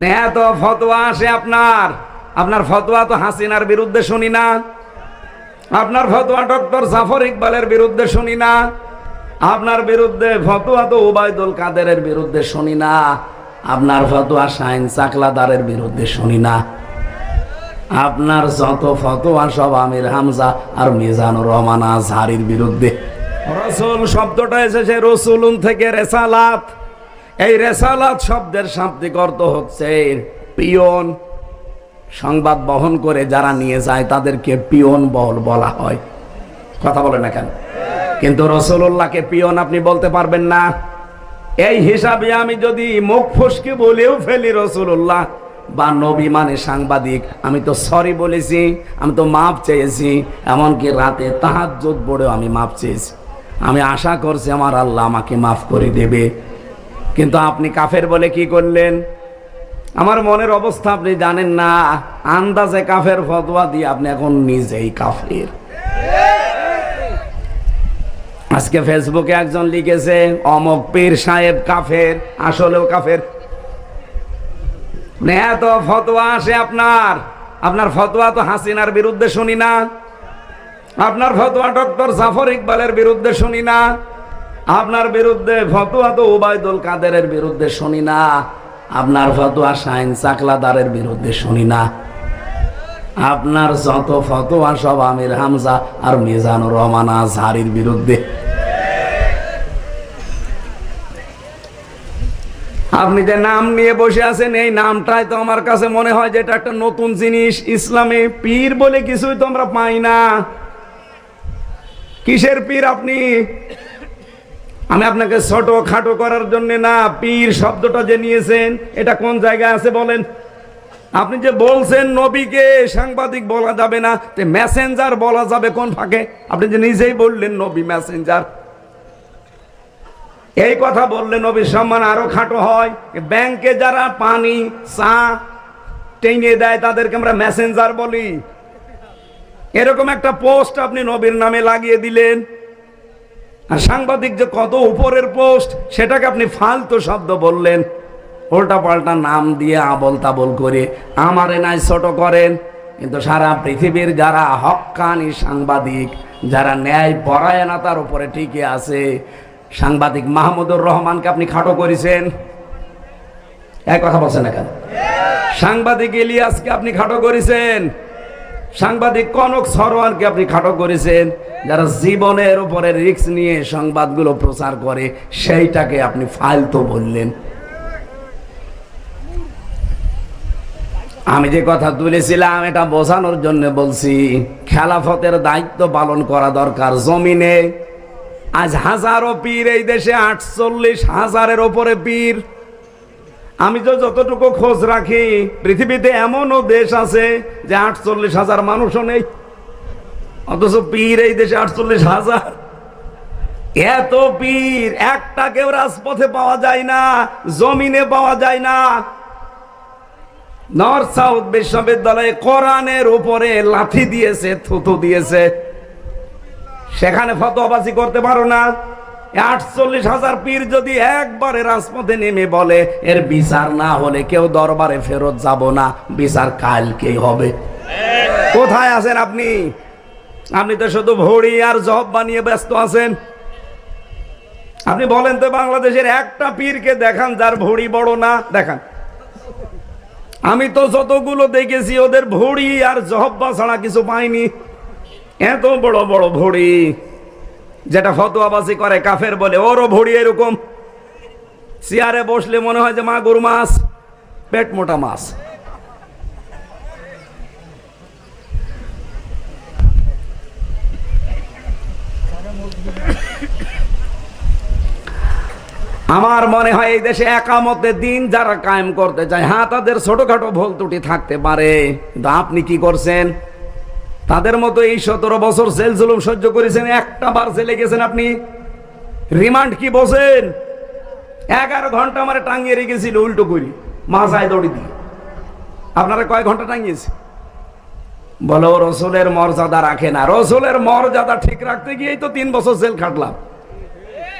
এত ফতোয়া আসে আপনার। আপনার ফতোয়া তো হাসিনার বিরুদ্ধে শুনি না। আপনার ফতোয়া ডক্টর জাফর ইকবালের বিরুদ্ধে শুনি না। আপনার বিরুদ্ধে ফতোয়া তো ওবায়দুল কাদেরের বিরুদ্ধে শুনি না। আপনার ফতোয়া শাইন চাকলাদারের বিরুদ্ধে শুনি না। আপনার যত ফতোয়া সব আমির হামজা আর মিজানুর রহমান আজহারির বিরুদ্ধে। রসুল শব্দটা এসেছে রসুলুন থেকে রেসালাত। এই রেসালাত শব্দের শাব্দিক অর্থ হচ্ছে পিয়ন সংবাদ বহন করে যারা নিয়ে যায় তাদেরকে পিয়ন বল বলা হয়। কথা বলে না কেন? কিন্তু রসুল্লাহকে পিয়ন আপনি বলতে পারবেন না। এই হিসাবে আমি যদি মুখ ফুসকে বলেও ফেলি রসুল্লাহ বা নবী মানে সাংবাদিক, আমি তো সরি বলেছি, আমি তো মাপ চেয়েছি, এমনকি রাতে তাহাজ্জুদ পড়েও আমি মাপ চেয়েছি। আমি আশা করছি আমার আল্লাহ আমাকে মাফ করে দেবে। কিন্তু আপনি কাফের বলে কি করলেন? আমার মনের অবস্থা আপনি জানেন না, আন্দাজে কাফের ফতোয়া দিয়ে আপনি এখন নিজেই কাফের। আজকে ফেসবুকে একজন লিখেছে, অমক পীর সাহেব কাফের, আসলেও কাফের। মানে এত ফতোয়া আসে আপনার আপনার ফতোয়া তো হাসিনার বিরুদ্ধে শুনি না, আপনার ফতোয়া ডক্টর জাফর ইকবালের বিরুদ্ধে শুনি না। আপনার বিরুদ্ধে ফতোয়া তো ওবায়দুল কাদেরের বিরুদ্ধে শুনি না। আপনার ফতোয়া শাইন চাকলাদারের বিরুদ্ধে শুনি না। আপনার যত ফতোয়া সব আমির হামজা আর মিজানুর রহমান আজহারির বিরুদ্ধে। আপনি যে নাম নিয়ে বসে আছেন, এই নামটাই তো আমার কাছে মনে হয় যে এটা একটা নতুন জিনিস। ইসলামে পীর বলে কিছুই তো আমরা পাই না। কিসের পীর আপনি? আমি আপনাকে ছোট খাটো করার জন্য না, পীর শব্দটা যে নিয়েছেন, এটা কোন জায়গায় আছে বলেন? আপনি যে বলছেন নবীকে, সাংবাদিক বলা যাবে না, তে মেসেঞ্জার বলা যাবে কোন ফাঁকে? আপনি যে নিজেই বললেন নবী মেসেঞ্জার এই কথা বললে নবীর সম্মান আরও খাটো হয়। ব্যাংকে যারা পানি, চা টেনে দেয়, তাদেরকে আমরা মেসেঞ্জার বলি। এরকম একটা পোস্ট আপনি নবীর নামে লাগিয়ে দিলেন। আর সাংবাদিক যে কত উপরের পোস্ট, সেটাকে আপনি ফালতু শব্দ বললেন। উল্টা পাল্টা নাম দিয়ে আবল তাবল করে আমারে নাই ছোট করেন। কিন্তু সারা পৃথিবীর যারা হক্কানি সাংবাদিক, যারা ন্যায় পরায়ণতার উপরে টিকে আছে, সাংবাদিক মাহমুদুর রহমানকে আপনি খাটো করেছেন? এক কথা বলছেন না কেন? সাংবাদিক ইলিয়াসকে আপনি খাটো করেছেন? সাংবাদিক কনক সরোয়ারকে আপনি খাটো করেছেন, যারা জীবনের উপরে রিস্ক নিয়ে সংবাদগুলো প্রচার করে, সেইটাকে আপনি ফালতু বললেন। আমি যে কথা তুলেছিলাম, এটা বোঝানোর জন্য বলছি, খেলাফতের দায়িত্ব পালন করা দরকার জমিনে। আজ হাজারো পীর এই দেশে, আটচল্লিশ হাজারের ওপরে পীর। আমি তো যতটুকু খোঁজ রাখি, পৃথিবীতে এমনও দেশ আছে যে আটচল্লিশ হাজার মানুষও নেই। অথচ পীর এই দেশে আটচল্লিশ হাজার। এত পীর একটা কেউ রাজপথে পাওয়া যায় না, জমিনে পাওয়া যায় না। নর্থ সাউথ বিশ্ববিদ্যালয়ে কোরআনের উপরে লাঠি দিয়েছে থুতু দিয়েছে। সেখানে ফতোয়াবাজি করতে পারো না। আটচল্লিশ হাজার পীর যদি একবারে রাজপথে নেমে বলে, এর বিচার না হলে কেউ দরবারে ফেরত যাব না। বিচার কালকেই হবে। কোথায় আছেন আপনি? আপনি তো শুধু ভড়ি আর জব বানিয়ে ব্যস্ত আছেন। আপনি বলেন তো বাংলাদেশের একটা পীরকে দেখান যার ভড়ি বড় না। দেখান। আমি তো যতগুলো দেখেছি, ওদের ভড়ি আর জহব্বা ছাড়া কিছু পাইনি। এত বড় বড় ভড়ি। যেটা ফতোয়াবাজি করে, কাফের বলে, ওরও ভড়ি এরকম। চেয়ারে বসলে মনে হয় যে মাগুর মাছ, পেট মোটা মাছ। আমার মনে হয় এই দেশে একামতের দিন যারা কায়েম করতে চায় হ্যাঁ তাদের ছোটখাটো ভুল ত্রুটি থাকতে পারে। আপনি কি করছেন? তাদের মতো এই সতেরো বছর জেল জুলুম সহ্য করেছেন, একটা বার জেলে গেছেন আপনি। রিমান্ড কি বসেন এগারো ঘণ্টা আমার টাঙিয়ে রেখেছিল উল্টো করি মাথায় দড়ি দিয়ে। আপনারা কয় ঘণ্টা টাঙিয়েছে? বলো, রসুলের মর্যাদা রাখে না। রসুলের মর্যাদা ঠিক রাখতে গিয়েই তো তিন বছর জেল খাটলাম।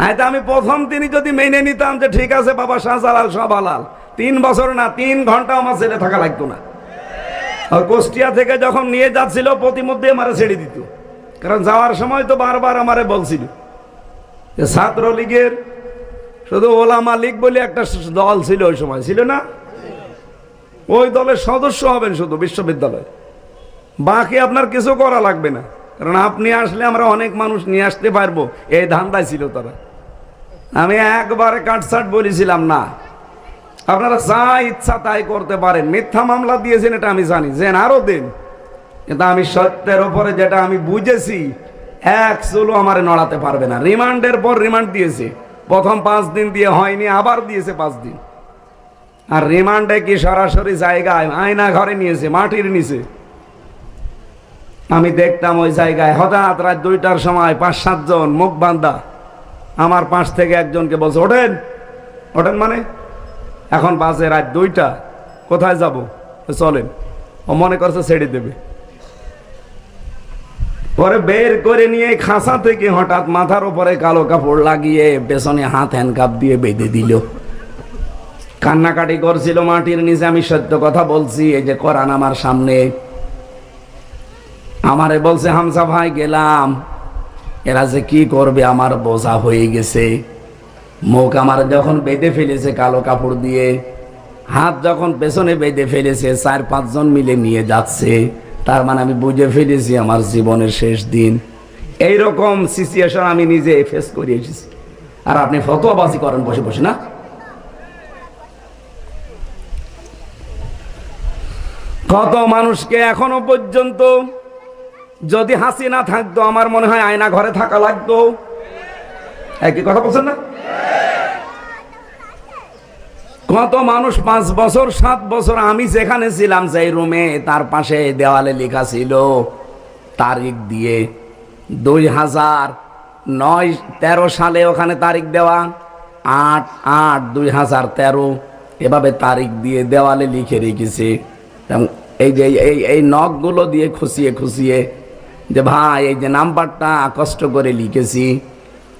হয়তো আমি প্রথম তিনি যদি মেনে নিতাম যে ঠিক আছে, বাবা শাহজালাল সব আলাল তিন বছর না, তিন ঘণ্টা আমার ছেলে থাকা লাগতো না। আর কুষ্টিয়া থেকে যখন নিয়ে যাচ্ছিল, প্রতিমধ্যে আমারে ছেড়ে দিত। কারণ যাওয়ার সময় তো বারবার আমারে বলছিল যে, ছাত্রলীগের শুধু ওলামা লীগ বলে একটা দল ছিল ওই সময়। ছিল না? ওই দলের সদস্য হবেন শুধু বিশ্ববিদ্যালয়ে বাকি আপনার কিছু করা লাগবে না। কারণ আপনি আসলে আমরা অনেক মানুষ নিয়ে আসতে পারব। এই ধান্দায় ছিল তারা। আমি একবারে কাটসাট বলেছিলাম, না। আপনারা যা ইচ্ছা তাই করতে পারেন। মিথ্যা মামলা দিয়েছেন এটা আমি জানি। যে আরও দিন। কিন্তু আমি সত্যের ওপরে যেটা আমি বুঝেছি, এক চুলো আমারে নড়াতে পারবে না। রিমান্ডের পর রিমান্ড দিয়েছে। প্রথম পাঁচ দিন দিয়ে হয়নি, আবার দিয়েছে পাঁচ দিন। আর রিমান্ডে কি সরাসরি জায়গায় আয়না ঘরে নিয়েছে, মাটির নিচে? আমি দেখতাম ওই জায়গায় হঠাৎ রাত দুইটার সময় পাঁচ সাতজন মুখ বান্ধা। আমার পাশ থেকে একজনকে বলছে, ওঠেন। ওঠেন মানে? এখন বাজে রাত দুইটা, কোথায় যাব? চলেন। ও মনে করছে ছেড়ে দেবে। পরে বের করে নিয়ে খাসা থেকে হঠাৎ মাথার উপরে কালো কাপড় লাগিয়ে পেছনে হাত হ্যান্ডকাপ দিয়ে বেঁধে দিল। কান্নাকাটি করছিল মাটির নিচে, আমি সত্য কথা বলছি, এই যে কোরআন আমার সামনে। আমারে বলছে হামসা ভাই, গেলাম। এরা যে কি করবে, আমার বোঝা হয়ে গেছে। মুখ আমার যখন বেঁধে ফেলেছে কালো কাপড় দিয়ে, হাত যখন পেছনে বেঁধে ফেলেছে, চার পাঁচজন মিলে নিয়ে যাচ্ছে, তার মানে আমি বুঝে ফেলেছি আমার জীবনের শেষ দিন। এই রকম সিচুয়েশন আমি নিজে ফেস করে এসেছি। আর আপনি ফতোয়াবাজি করেন বসে বসে, না? কত মানুষকে এখনও পর্যন্ত যদি হাসি না থাকতো, আমার মনে হয় আয়না ঘরে থাকা লাগতো। একই কথা বলছেন না? কত মানুষ পাঁচ বছর, সাত বছর আমি যেখানে ছিলাম সেই রুমে তার পাশে দেওয়ালে লেখা ছিল, তারিখ দিয়ে দুই হাজার নয় তেরো সালে ওখানে তারিখ দেওয়া, আট আট দুই হাজার তেরো, এভাবে তারিখ দিয়ে দেওয়ালে লিখে রেখেছে। এই যে, এই এই নখগুলো দিয়ে খুশিয়ে খুশিয়ে যে ভাই, এই যে নাম্বারটা কষ্ট করে লিখেছি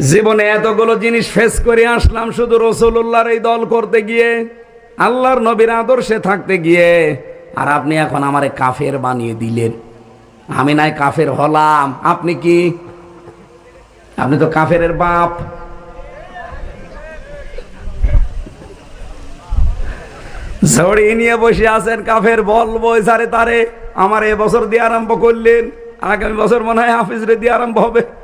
জীবনে এতগুলো জিনিস ফেস করে আসলাম শুধু রসুল্লাহর এই দল করতে গিয়ে, আল্লাহর নবীর আদর্শে থাকতে গিয়ে, আর আপনি এখন আমারে কাফের বানিয়ে দিলেন। আমি নাই কাফের হলাম। আপনি কি? আপনি তো কাফের বাপ। ঝড়ি নিয়ে বসে আছেন কাফের বলব সারে তারে। আমার এ বছর দিয়ে আরম্ভ করলেন। আগামী বছর মনে হয় হাফিজ রে দিয়ে আরম্ভ হবে।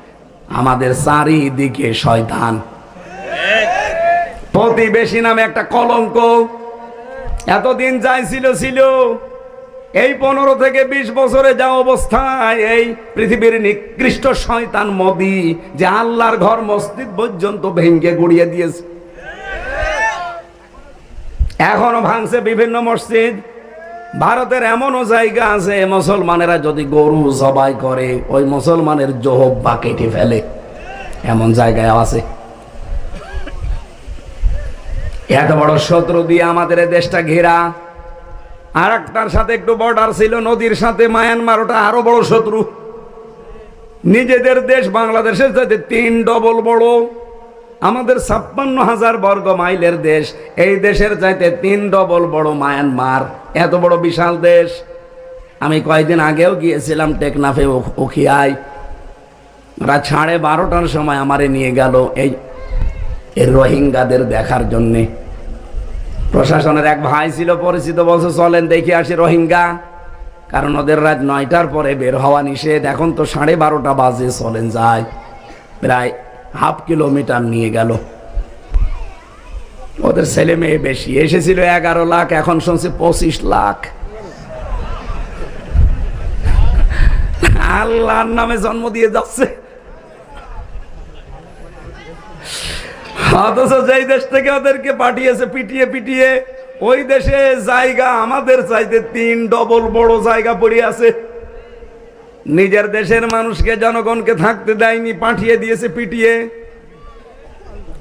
আমাদের চারিদিকে শয়তান। প্রতিবেশী নামে একটা কলঙ্ক। এতদিন যাই ছিল ছিল। এই পনেরো থেকে বিশ বছরে যা অবস্থায়, এই পৃথিবীর নিকৃষ্ট শয়তান মোদি যে আল্লাহর ঘর মসজিদ পর্যন্ত ভেঙ্গে গুড়িয়ে দিয়েছে। এখনও ভাঙছে বিভিন্ন মসজিদ। ভারতের এমনও জায়গা আছে, মুসলমানেরা যদি গরু জবাই করে, ওই মুসলমানের জোহব্বা কেটে ফেলে। এমন জায়গায় আছে। এত বড় শত্রু দিয়ে আমাদের দেশটা ঘেরা। আর একটার সাথে একটু বর্ডার ছিল, নদীর সাথে মায়ানমার ওটা আরও বড় শত্রু। নিজেদের দেশ বাংলাদেশের সাথে তিন ডবল বড়। আমাদের ছাপ্পান্ন হাজার বর্গ মাইলের দেশ, এই দেশের চাইতে তিন ডবল বড় মায়ানমার এত বড় বিশাল দেশ। আমি কয়েকদিন আগেও গিয়েছিলাম টেকনাফে ওখিয়ায়। রাত সাড়ে বারোটার সময় আমারে নিয়ে গেল এই রোহিঙ্গাদের দেখার জন্যে। প্রশাসনের এক ভাই ছিল পরিচিত, বলছে, চলেন দেখে আসি রোহিঙ্গা। কারণ ওদের রাত নয়টার পরে বের হওয়া নিষেধ। এখন তো সাড়ে বারোটা বাজে, চলেন যায় প্রায় হাফ কিলোমিটার নিয়ে গেল। ওদের ছেলে মেয়ে বেশি। এসেছিল এগারো লাখ, এখন শুনছে পঁচিশ লাখ। আল্লাহর নামে জন্ম দিয়ে যাচ্ছে। অথচ যেই দেশ থেকে ওদেরকে পাঠিয়েছে, পিটিয়ে পিটিয়ে, ওই দেশে জায়গা আমাদের চাইতে তিন ডবল বড় জায়গা পড়ে আছে। নিজের দেশের মানুষকে, জনগণকে থাকতে দেয়নি, পাঠিয়ে দিয়েছে, পিটিয়ে।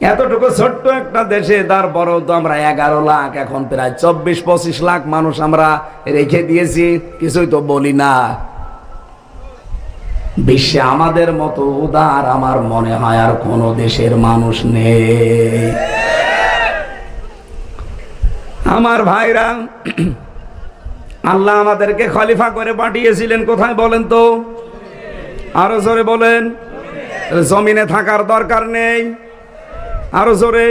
এতটুকু ছোট্ট একটা দেশে, তার বড় তো আমরা এগারো লাখ, এখন প্রায় চব্বিশ, পঁচিশ লাখ মানুষ আমরা রেখে দিয়েছি, কিছুই তো বলি না। বিশ্বে আমাদের মতো উদার আমার মনে হয় আর কোন দেশের মানুষ নেই। আমার ভাইরা, আল্লাহ আমাদেরকে খলিফা করে পাঠিয়েছিলেন, কোথায় বলেন তো? আরও জোরে বলেন। জমিনে থাকার দরকার নেই। আরও জোরে।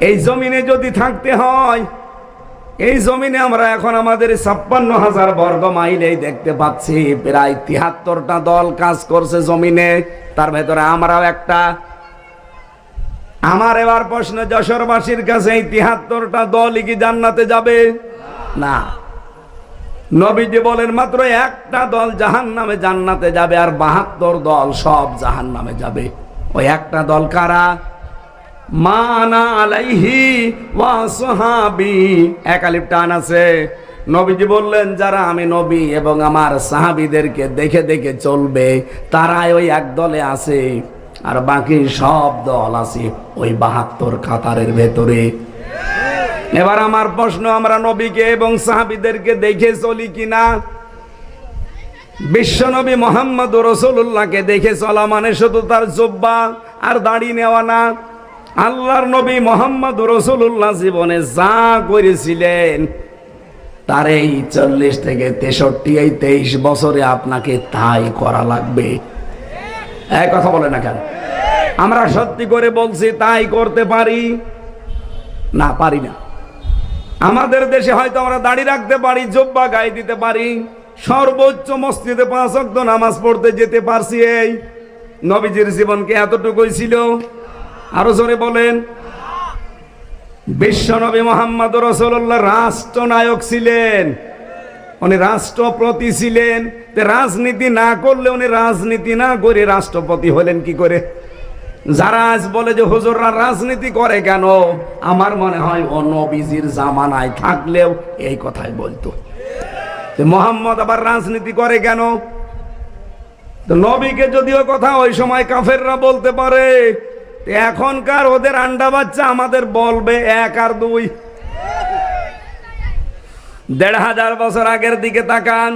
এই জমিনে যদি থাকতে হয়, এই জমিনে আমরা এখন আমাদের ছাপ্পান্ন হাজার বর্গ মাইলেই দেখতে পাচ্ছি, প্রায় তিহাত্তরটা দল কাজ করছে জমিনে। তার ভেতরে আমরাও একটা। আমার এবার প্রশ্ন, যশোরবাসীর কাছে এই তিহাত্তরটা দলই কি জান্নাতে যাবে? না। নবীজি বলেন, মাত্র একটা দল জাহান নামে জান্নাতে যাবে আর বাহাত্তর দল সব জাহান নামে যাবে। ওই একটা দল কারা? মানা আলাইহি ওয়া সাহাবি। টান আছে। নবীজি বললেন, যারা আমি নবী এবং আমার সাহাবিদেরকে দেখে দেখে চলবে, তারাই ওই এক দলে আছে। আর বাকি সব দল আছে ওই বাহাত্তর কাতারের ভেতরে। এবার আমার প্রশ্ন, আমরা নবীকে এবং সাহাবিদেরকে দেখে চলি কিনা বিশ্বনবী মোহাম্মদ রসুল্লাহকে দেখে চলা মানে শুধু তার জব্বা আর দাড়ি নেওয়া না। আল্লাহর নবী মোহাম্মদ রসুল্লাহ জীবনে যা করেছিলেন, তার এই চল্লিশ থেকে তেষট্টি, এই তেইশ বছরে আপনাকে তাই করা লাগবে। এক কথা বলে না কেন? আমরা সত্যি করে বলছি, তাই করতে পারি? না পারি না। আমাদের দেশে হয়তো আমরা দাড়ি রাখতে পারি, জব্বা গায়ে দিতে পারি, সর্বোচ্চ মসজিদে পাঁচ নামাজ পড়তে যেতে পারছি এই। নবীজির জীবনকে এতটুকুই ছিল? আরও জোরে বলেন। বিশ্বনবী মোহাম্মদ রসুল্লাহ রাষ্ট্রনায়ক ছিলেন। উনি রাষ্ট্রপতি ছিলেন। রাজনীতি না করলে উনি রাজনীতি না করে রাষ্ট্রপতি হলেন কি করে? যারা আজ বলে যে হুজুররা রাজনীতি করে কেন? আমার মনে হয় ও নবীজির জামানায় থাকলেও এই কথাই বলতো। মোহাম্মদ আবার রাজনীতি করে কেন? নবীকে যদিও কথা ওই সময় কাফেররা বলতে পারে এখনকার ওদের আন্ডা বাচ্চা আমাদের বলবে এক আর দুই। দেড় হাজার বছর আগের দিকে তাকান,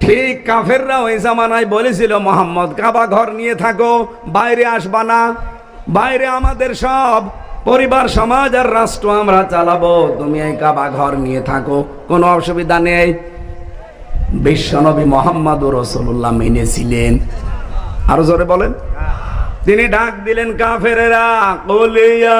ঠিক কাফেররা ওই জামানায় বলেছিল, মোহাম্মদ, কাবা ঘর নিয়ে থাকো, বাইরে আসবা না। বাইরে আমাদের সব পরিবার, সমাজ আর রাষ্ট্র আমরা চালাবো। তুমি এই কাবা ঘর নিয়ে থাকো, কোনো অসুবিধা নেই। বিশ্বনবী মোহাম্মদ রসুল্লাহ মেনেছিলেন। আরও জোরে বলেন। তিনি ডাক দিলেন কাফেরেরা কলিয়া।